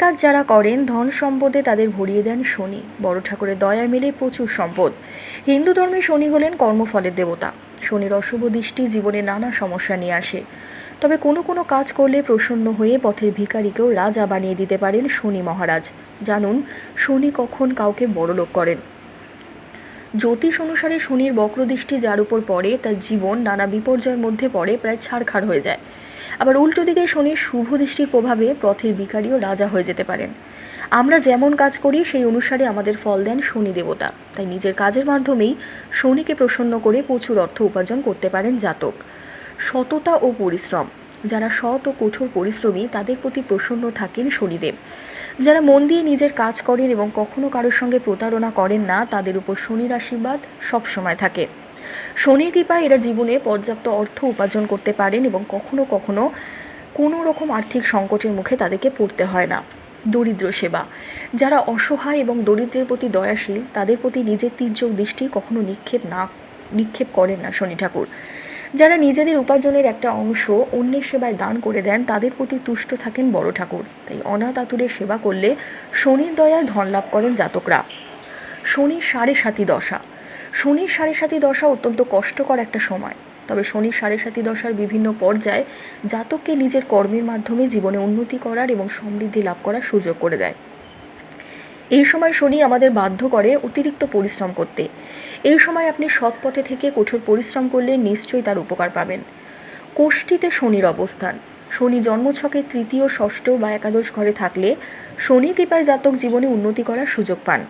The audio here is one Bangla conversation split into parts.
কাজ যারা করেন, ধন সম্পদে তাদের ভরিয়ে দেন শনি। বড় ঠাকুরের দয়া মেলে প্রচুর সম্পদ। হিন্দু ধর্মে শনি হলেন কর্মফলের দেবতা। শনির অশুভ দৃষ্টি জীবনে নানা সমস্যা নিয়ে আসে। তবে কোনো কোনো কাজ করলে প্রসন্ন হয়ে পথের ভিখারিকেও রাজা বানিয়ে দিতে পারেন শনি মহারাজ। জানুন, শনি কখন কাউকে বড়লোক করেন। জ্যোতিষ অনুসারে শনির বক্রদৃষ্টি যার উপর পড়ে, তার জীবন নানা বিপর্যয়ের মধ্যে পড়ে, প্রায় ছাড়খাড় হয়ে যায়। আবার উল্টো দিকে শনির শুভ দৃষ্টির প্রভাবে পথের ভিখারিও রাজা হয়ে যেতে পারেন। আমরা যেমন কাজ করি, সেই অনুসারে আমাদের ফল দেন শনি দেবতা। তাই নিজের কাজের মাধ্যমেই শনিকে প্রসন্ন করে প্রচুর অর্থ উপার্জন করতে পারেন জাতক। সততা ও পরিশ্রম। যারা সৎ ও কঠোর পরিশ্রমী, তাদের প্রতি প্রসন্ন থাকেন শনিদেব। যারা মন দিয়ে নিজের কাজ করেন এবং কখনো কারোর সঙ্গে প্রতারণা করেন না, তাদের উপর শনির আশীর্বাদ সবসময় থাকে। শনির কৃপায় এরা জীবনে পর্যাপ্ত অর্থ উপার্জন করতে পারেন এবং কখনো কখনো কোনো রকম আর্থিক সংকটের মুখে তাদেরকে পড়তে হয় না। দরিদ্র সেবা। যারা অসহায় এবং দরিদ্রের প্রতি দয়াশীল, তাদের প্রতি নিজের তীর্যক দৃষ্টি কখনো নিক্ষেপ না, নিক্ষেপ করেন না শনি ঠাকুর। যারা নিজেদের উপার্জনের একটা অংশ অন্যের সেবায় দান করে দেন, তাদের প্রতি তুষ্ট থাকেন বড় ঠাকুর। তাই অনাথ আতুরের সেবা করলে শনির দয়ায় ধন লাভ করেন জাতকরা। শনির সাড়ে সাতি দশা। শনির সাড়ে সাতি দশা অত্যন্ত কষ্টকর একটা সময়। তবে শনির সাড়ে সাতি দশার বিভিন্ন পর্যায়ে জাতককে নিজের কর্মের মাধ্যমে জীবনে উন্নতি করার এবং সমৃদ্ধি লাভ করার সুযোগ করে দেয়। এই সময় শনি আমাদের বাধ্য করে অতিরিক্ত পরিশ্রম করতে। এই সময় আপনি সৎ পথে থেকে কঠোর পরিশ্রম করলে নিশ্চয়ই তার উপকার পাবেন। কোষ্ঠীতে শনির অবস্থান। শনি জন্মছকে তৃতীয়, ষষ্ঠ বা একাদশ ঘরে থাকলে শনি কৃপায় জাতক জীবনে উন্নতি করার সুযোগ পান।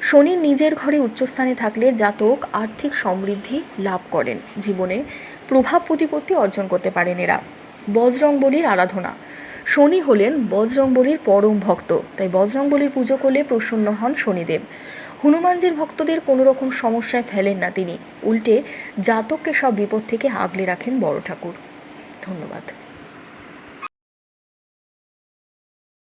শনি নিজের ঘরে উচ্চস্থানে থাকলে জাতক আর্থিক সমৃদ্ধি লাভ করেন। জীবনে প্রভাব প্রতিপত্তি অর্জন করতে পারেন এরা। বজরংবলির আরাধনা। শনি হলেন বজরংবলির পরম ভক্ত, তাই বজরংবলির পুজো করলে প্রসন্ন হন শনিদেব। হনুমানজির ভক্তদের কোনো রকম সমস্যায় ফেলেন না তিনি। উল্টে জাতককে সব বিপদ থেকে আগলে রাখেন বড় ঠাকুর। ধন্যবাদ।